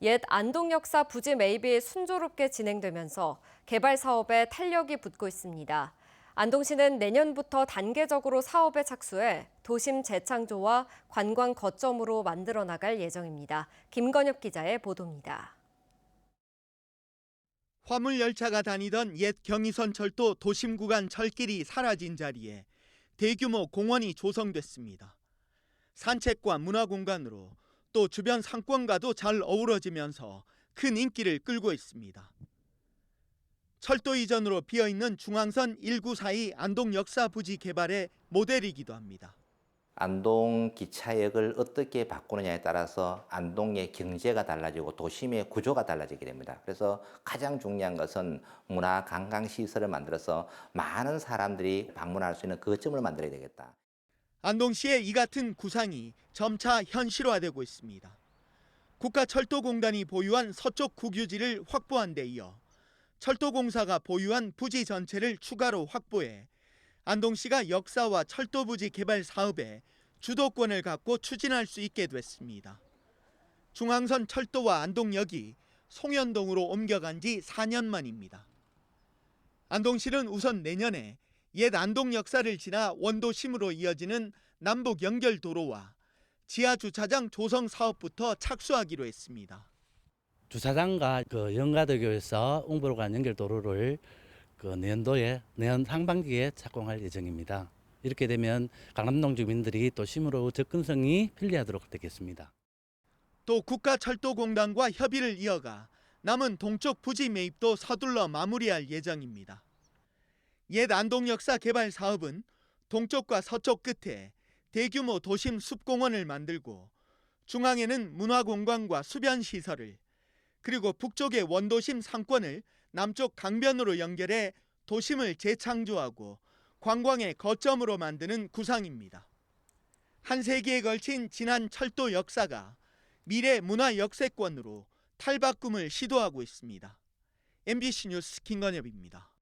옛 안동역사 부지 매입이 순조롭게 진행되면서 개발 사업에 탄력이 붙고 있습니다. 안동시는 내년부터 단계적으로 사업에 착수해 도심 재창조와 관광 거점으로 만들어 나갈 예정입니다. 김건엽 기자의 보도입니다. 화물 열차가 다니던 옛 경의선 철도 도심 구간 철길이 사라진 자리에 대규모 공원이 조성됐습니다. 산책과 문화 공간으로 또 주변 상권과도 잘 어우러지면서 큰 인기를 끌고 있습니다. 철도 이전으로 비어 있는 중앙선 194이 안동 역사 부지 개발의 모델이기도 합니다. 안동 기차역을 어떻게 바꾸느냐에 따라서 안동의 경제가 달라지고 도심의 구조가 달라지게 됩니다. 그래서 가장 중요한 것은 문화 관광 시설을 만들어서 많은 사람들이 방문할 수 있는 거점을 만들어야 되겠다. 안동시의 이 같은 구상이 점차 현실화되고 있습니다. 국가철도공단이 보유한 서쪽 국유지를 확보한 데 이어 철도공사가 보유한 부지 전체를 추가로 확보해 안동시가 역사와 철도부지 개발 사업에 주도권을 갖고 추진할 수 있게 됐습니다. 중앙선 철도와 안동역이 송현동으로 옮겨간 지 4년 만입니다. 안동시는 우선 내년에 옛 안동 역사를 지나 원도심으로 이어지는 남북 연결 도로와 지하 주차장 조성 사업부터 착수하기로 했습니다. 주차장과 그 영가대교에서 웅부로 간 연결 도로를 그 내년도에 내년 상반기에 착공할 예정입니다. 이렇게 되면 강남동 주민들이 또 심으로 접근성이 편리하도록 되겠습니다. 또 국가철도공단과 협의를 이어가 남은 동쪽 부지 매입도 서둘러 마무리할 예정입니다. 옛 안동 역사 개발 사업은 동쪽과 서쪽 끝에 대규모 도심 숲공원을 만들고 중앙에는 문화공간과 수변 시설을 그리고 북쪽의 원도심 상권을 남쪽 강변으로 연결해 도심을 재창조하고 관광의 거점으로 만드는 구상입니다. 한 세기에 걸친 지난 철도 역사가 미래 문화 역세권으로 탈바꿈을 시도하고 있습니다. MBC 뉴스 김건엽입니다.